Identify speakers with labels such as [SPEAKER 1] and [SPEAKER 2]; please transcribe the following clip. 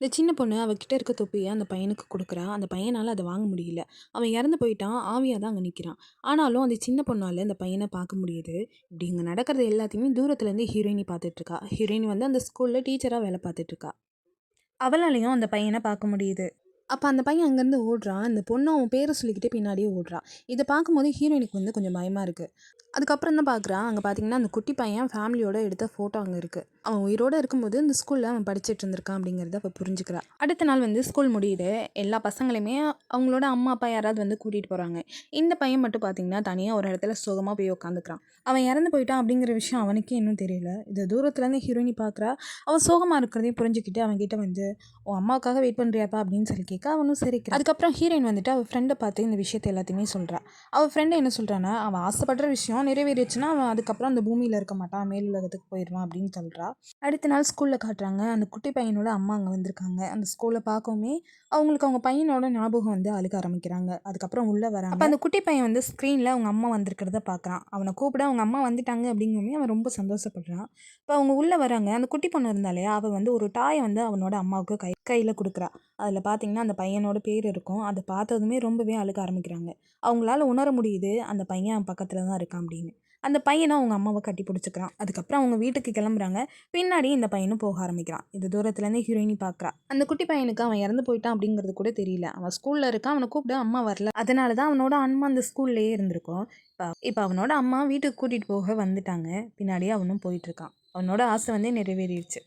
[SPEAKER 1] இந்த சின்ன பொண்ணு அவகிட்ட இருக்க தொப்பியை அந்த பையனுக்கு கொடுக்குறா. அந்த பையனால் அதை வாங்க முடியல. அவன் இறந்து போயிட்டான். ஆவியாக தான் அங்கே நிற்கிறான் ஆனாலும் அந்த சின்ன பொண்ணால் அந்த பையனை பார்க்க முடியுது. இப்படி இங்கே நடக்கிறது எல்லாத்தையுமே தூரத்துலேருந்து ஹீரோயினி பார்த்துட்ருக்கா ஹீரோயின் வந்து அந்த ஸ்கூலில் டீச்சராக வேலை பார்த்துட்ருக்கா அவளாலையும் அந்த பையனை பார்க்க முடியுது. அப்போ அந்த பையன் அங்கேருந்து ஓடுறான். அந்த பொண்ணு அவன் பேரை சொல்லிக்கிட்டே பின்னாடியே ஓடுறான் இதை பார்க்கும்போது ஹீரோயினுக்கு வந்து கொஞ்சம் பயமாக இருக்குது அதுக்கப்புறம் தான் பார்க்குறான் அங்கே பார்த்தீங்கன்னா அந்த குட்டி பையன் ஃபேமிலியோட எடுத்த ஃபோட்டோ அங்கே இருக்குது அவன் உயிரோடு இருக்கும்போது இந்த ஸ்கூலில் அவன் படிச்சுட்டு இருந்திருக்கான் அப்படிங்கிறத அவள் புரிஞ்சுக்கிறா. அடுத்த நாள் வந்து ஸ்கூல் முடியுது. எல்லா பசங்களையுமே அவங்களோட அம்மா அப்பா யாராவது வந்து கூட்டிகிட்டு போகிறாங்க இந்த பையன் மட்டும் பார்த்தீங்கன்னா தனியாக ஒரு இடத்துல சுகமாக போய் உட்காந்துக்கிறான் அவன் இறந்து போயிட்டான் அப்படிங்கிற விஷயம் அவனுக்கே இன்னும் தெரியல. இது தூரத்துலேருந்து ஹீரோயினி பார்க்குறா அவன் சோகமாக இருக்கிறதையும் புரிஞ்சுக்கிட்டு அவன்கிட்ட வந்து உன் அம்மாவுக்காக வெயிட் பண்ணுறியாப்பா அப்படின்னு சொல்லி கேட்க அவனும் சரி அதுக்கப்புறம் ஹீரோயின் வந்துட்டு அவள் ஃப்ரெண்டை பார்த்து இந்த விஷயத்தை எல்லாத்தையுமே சொல்கிறா அவள் ஃப்ரெண்டு என்ன சொல்கிறான்னா அவன் ஆசைப்படுற விஷயம் நிறைவேறிச்சுன்னா அவன் அதுக்கப்புறம் அந்த பூமியில் இருக்க மாட்டான் மேல் உலகத்துக்கு போயிடுவான் அப்படின்னு சொல்கிறா அடுத்த நாள் ஸ்கூலில் காட்டுறாங்க அந்த குட்டி பையனோட அம்மா அங்கே வந்திருக்காங்க. அந்த ஸ்கூலில் பார்க்கவுமே அவங்களுக்கு அவங்க பையனோட ஞாபகம் வந்து அழுக ஆரம்பிக்கிறாங்க. அதுக்கப்புறம் உள்ளே வராங்க. அப்போ அந்த குட்டி பையன் வந்து ஸ்க்ரீனில் அவங்க அம்மா வந்திருக்கிறத பார்க்குறான். அவனை கூப்பிட அவங்க அம்மா வந்துட்டாங்க அப்படிங்குமே அவன் ரொம்ப சந்தோஷப்படுறான். இப்போ அவங்க உள்ளே வராங்க. அந்த குட்டி பொண்ணு இருந்தாலே அவள் வந்து ஒரு டாயை வந்து அவனோட அம்மாவுக்கு கை கையில் கொடுக்குறா. அதில் பார்த்தீங்கன்னா அந்த பையனோட பேர் இருக்கும். அதை பார்த்ததுமே ரொம்பவே அழுக ஆரம்பிக்கிறாங்க. அவங்களால உணர முடியுது அந்த பையன் பக்கத்தில் தான் இருக்கான் அப்படின்னு. அந்த பையனும் அவங்க அம்மாவை கட்டி பிடிச்சிக்கிறான். அதுக்கப்புறம் அவங்க வீட்டுக்கு கிளம்புறாங்க. பின்னாடி இந்த பையனும் போக ஆரம்பிக்கிறான். இது தூரத்துலேருந்து ஹீரோயினி பார்க்குறா. அந்த குட்டி பையனுக்கு அவன் இறந்து போயிட்டான் அப்படிங்கிறது கூட தெரியல. அவன் ஸ்கூலில் இருக்கான். அவனை கூப்பிட அம்மா வரல. அதனால தான் அவனோட அம்மா அந்த ஸ்கூல்லேயே இருந்திருக்கும். இப்போ இப்போ அவனோட அம்மா வீட்டுக்கு கூட்டிகிட்டு போக வந்துட்டாங்க. பின்னாடியே அவனும் போயிட்டுருக்கான் அவனோட ஆசை வந்து நிறைவேறிடுச்சு.